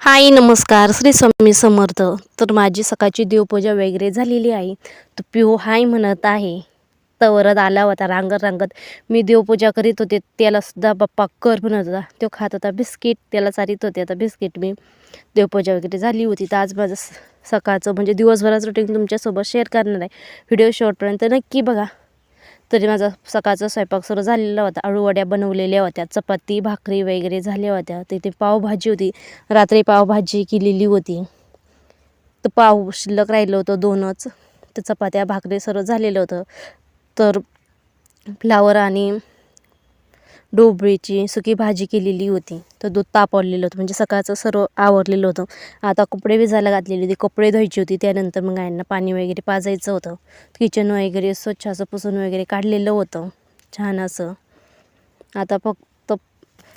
हाय नमस्कार. श्री स्वामी समर्थ. तर माझी सकाळची देवपूजा वगैरे झालेली आहे. तर पिऊ हाय म्हणत आहे. तवरत आला होता रांगत रांगत. मी देवपूजा करीत होते. त्यालासुद्धा बाप्पा कर म्हणत होता. तो खात होता बिस्किट. त्याला चारित होते आता बिस्किट मी. देवपूजा वगैरे झाली होती. तर आज माझं सकाळचं म्हणजे दिवसभराचं रुटीन तुमच्यासोबत शेअर करणार आहे. व्हिडिओ शेवटपर्यंत नक्की बघा. तरी माझा सकाळचा स्वयंपाक सुरू झालेला होता. अळूवड्या बनवलेल्या होत्या चपाती भाकरी वगैरे झाल्या होत्या. तिथे पावभाजी होती. रात्री पावभाजी केलेली होती. तर पाव शिल्लक राहिलं होतं दोनच. तर चपात्या भाकरी सर्व झालेलं होतं. तर फ्लावर आणि डोबळीची सुकी भाजी केलेली होती. तर दूध तापवलेलं होतं. म्हणजे सकाळचं सर्व आवरलेलं होतं. आता कपडे विजायला घातलेले होते. कपडे धुवायची होती. त्यानंतर मग गायांना पाणी वगैरे पाजायचं होतं. किचन वगैरे स्वच्छ असं पुसून वगैरे काढलेलं होतं. छान असं. आता फक्त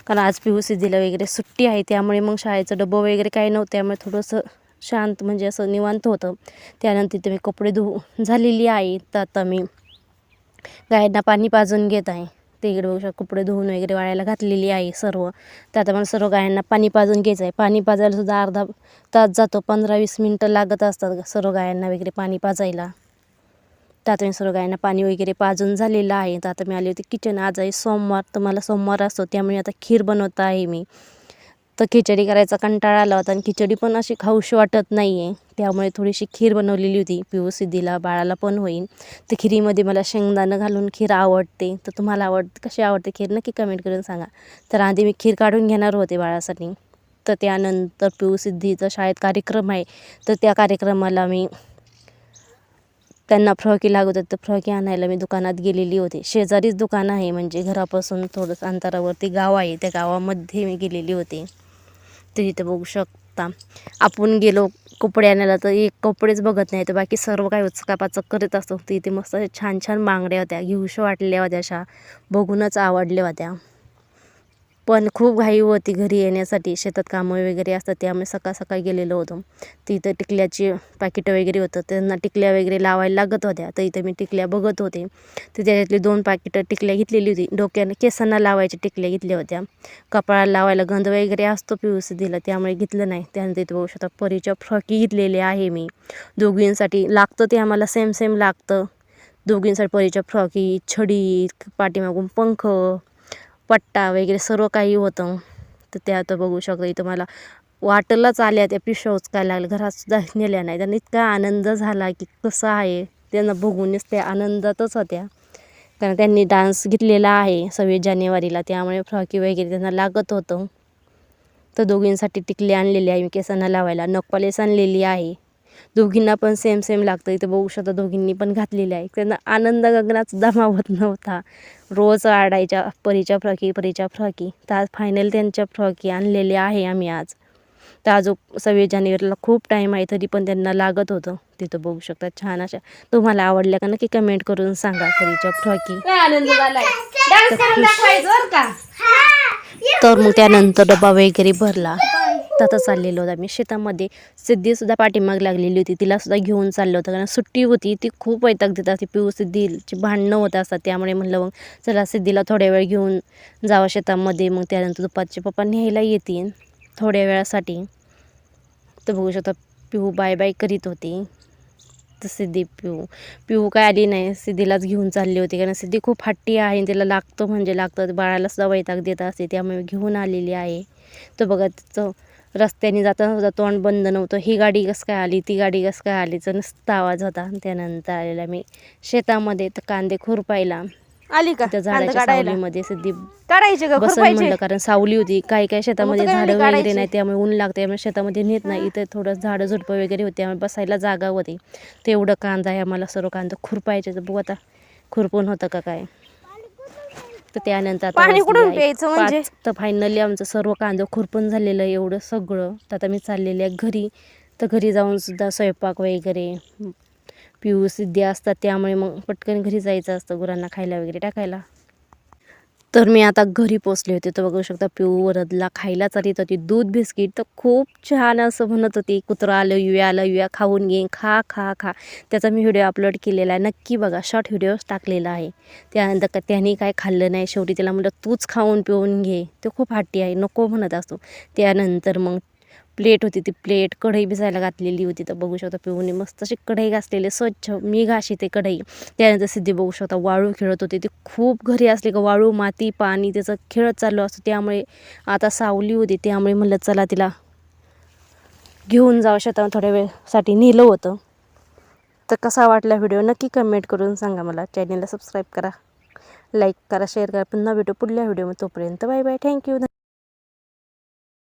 कारण आज पी यू सी दिलं वगैरे सुट्टी आहे. त्यामुळे मग शाळेचं डबं वगैरे काही नव्हतं. त्यामुळे थोडंसं शांत म्हणजे असं निवांत होतं. त्यानंतर इथे मी कपडे धु झालेली आहे. तर आता मी गायांना पाणी पाजून घेत आहे. शकते इकडे बघू शकता कपडे धुवून वगैरे वाळायला घातलेली आहे सर्व. तर आता मला सर्व गायांना पाणी पाजून घ्यायचं आहे पाणी पाजायला सुद्धा अर्धा तास जातो पंधरा वीस मिनटं लागत असतात सर्व गायांना वगैरे पाणी पाजायला. तर आता मी सर्व गायांना पाणी वगैरे पाजून झालेलं आहे. तर आता मी आली होती किचन आज आहे सोमवार तर मला सोमवार असतो त्यामुळे आता खीर बनवत आहे मी. तर खिचडी करायचा कंटाळा आला होता आणि खिचडी पण अशी खाऊशी वाटत नाही आहे त्यामुळे थोडीशी खीर बनवलेली होती पिऊ सिद्धीला बाळाला पण होईल तर खिरीमध्ये मला शेंगदाणं घालून खीर आवडते. तर तुम्हाला आवडते कशी आवडते खीर नक्की कमेंट करून सांगा. तर आधी मी खीर काढून घेणार होते बाळासाठी. तर त्यानंतर पिऊ सिद्धीचा शाळेत कार्यक्रम आहे. तर त्या कार्यक्रमाला मी त्यांना फ्रॉकी लागत होते तर फ्रॉकी आणायला मी दुकानात गेलेली होती. शेजारीच दुकान आहे म्हणजे घरापासून थोडंसं अंतरावरती गाव आहे. त्या गावामध्ये मी गेलेली होते. तर इथं बघू शकता. आपण गेलो कपडे आणायला तर एक कपडेच बघत नाही तर बाकी सर्व काही उचकापाचक करत असतो. तर इथे मस्त छान छान बांगड्या होत्या घेऊशा वाटल्या होत्या अशा. बघूनच आवडल्या होत्या. पण खूप घाई होती घरी येण्यासाठी. शेतात कामं वगैरे असतात ते आम्ही सकाळ सकाळी गेलेलो होतो. तिथं टिकल्याची पाकिटं वगैरे होतं. त्यांना टिकल्या वगैरे लावायला लागत होत्या. तर इथं मी टिकल्या बघत होते. तर त्याच्यातली दोन पाकिटं टिकल्या घेतलेली होती. डोक्याने केसांना लावायच्या टिकल्या घेतल्या होत्या. कपाळाला लावायला गंध वगैरे असतो पिऊस दिला त्यामुळे घेतलं नाही. त्यानंतर इथं बघू शकता परीच्या फ्रॉकी घेतलेले आहे मी. दोघींसाठी लागतं ते आम्हाला सेम सेम लागतं. दोघींसाठी परीच्या फ्रॉकी छडी पाठीमागून पंख पट्टा वगैरे सर्व काही होतं. तर ते आता बघू शकता इथं मला वाटलंच आल्या त्या पिशव्या उचकायला लागल्या घरात सुद्धा नेल्या नाही त्यांना इतका आनंद झाला की कसं आहे त्यांना बघूनच त्या आनंदातच होत्या. कारण त्यांनी डान्स घेतलेला आहे सव्वीस जानेवारीला. त्यामुळे फ्रॉकी वगैरे त्यांना लागत होतं. तर दोघींसाठी टिकले आणलेली आहे. मी केसांना लावायला. नखपालीस आणलेली आहे. दोघींना पण सेम सेम लागतं. इथे बघू शकता दोघींनी पण घातलेली आहे. त्यांना आनंद सुद्धा मावत नव्हता. रोज आडायच्या परीच्या फ्रॉकी परीच्या फ्रॉकी. तर आज फायनल त्यांच्या फ्रॉकी आणलेल्या आहे आम्ही आज. तर अजून सव्वीस जानेवारीला खूप टाईम आहे तरी पण त्यांना लागत होतं. तिथं बघू शकता छान अशा. तुम्हाला आवडल्या का नक्की कमेंट करून सांगा परीच्या फ्रॉकी. तर मग त्यानंतर डबा वगैरे भरला. शेतात चाललेलो होता मी शेतामध्ये सिद्धीसुद्धा पाठीमाग लागलेली होती. तिलासुद्धा घेऊन चाललं होतं. कारण सुट्टी होती. ती खूप वैताग देत असते. पिऊ सिद्धीची भांडणं होत असतात. त्यामुळे म्हणलं मग चला सिद्धीला थोड्या वेळ घेऊन जावं शेतामध्ये. मग त्यानंतर दुपारचे पप्पा न्यायला येतील थोड्या वेळासाठी. तर बघू शकता पिऊ बाय बाय करीत होती. तर सिद्धी पिऊ पिऊ काय आली नाही. सिद्धीलाच घेऊन चालली होती. कारण सिद्धी खूप हट्टी आहे आणि तिला लागतं म्हणजे लागतं. बाळालासुद्धा वैताग देत असते. त्यामुळे घेऊन आलेली आहे. तर बघा तिचं रस्त्याने जाताना सुद्धा तोंड बंद नव्हतं. ही गाडी कसं काय आली ती गाडी कसं काय आली? तर नुसता आवाज होता. त्यानंतर आलेला मी शेतामध्ये तर कांदे खुरपायला. आली का? त्या झाडाच्या सावलीमध्ये सिद्धी काढायचे का? बसन खुरपायचे? म्हणलं कारण सावली होती. काही काही शेतामध्ये काय झाडं वगैरे काढायची. नाही त्यामुळे ऊन लागतं. त्यामुळे शेतामध्ये नेत नाही. इथे थोडं झाडं झुडपं वगैरे होते. त्यामुळे बसायला जागा होती. तेवढं कांदा आहे. आम्हाला सर्व कांदा खुरपायचे. तर बघू आता खुरपून होतं का काय? तर त्यानंतर आता पाणी कुठून. प्यायचं म्हणजे? तर फायनली आमचं सर्व कांदा खुरपून झालेलं आहे एवढं सगळं तर आता मी चाललेली आहे घरी तर घरी जाऊन सुद्धा स्वयंपाक वगैरे पिऊ सिद्धी असतात त्यामुळे मग पटकन घरी जायचं असतं गुरांना खायला वगैरे टाकायला तर मी आता घरी पोचले होते. तर बघू शकता पिऊ वरदला खायला चालत होती दूध बिस्किट तर खूप छान असं म्हणत होती. कुत्रा आलं युया आलं युया खाऊन घे खा खा खा. त्याचा मी व्हिडिओ अपलोड केलेला आहे. नक्की बघा शॉर्ट व्हिडिओ टाकलेला आहे. त्यानंतर का त्याने काय खाल्लं नाही शेवटी त्याला म्हटलं तूच खाऊन पिऊन घे. तो खूप हट्टी आहे नको म्हणत असतो. त्यानंतर मग प्लेट होती ती प्लेट कढई भिजायला घातलेली होती. तर बघू शकता पिऊने मस्त अशी कढई घासलेली स्वच्छ मी घाशी ते कढई. त्यानंतर सिद्धी बघू शकता वाळू खेळत होते. ती खूप घरी असली का वाळू माती पाणी त्याचं खेळत चाललो असतं. त्यामुळे आता सावली होती. त्यामुळे म्हणलं चला तिला घेऊन जावं शेतात थोड्या वेळसाठी नेलं होतं. तर कसा वाटला व्हिडिओ नक्की कमेंट करून सांगा मला. चॅनलला सबस्क्राईब करा लाईक करा शेअर करा. पुन्हा भेटू पुढल्या व्हिडिओमध्ये. तोपर्यंत बाय बाय. थँक्यू.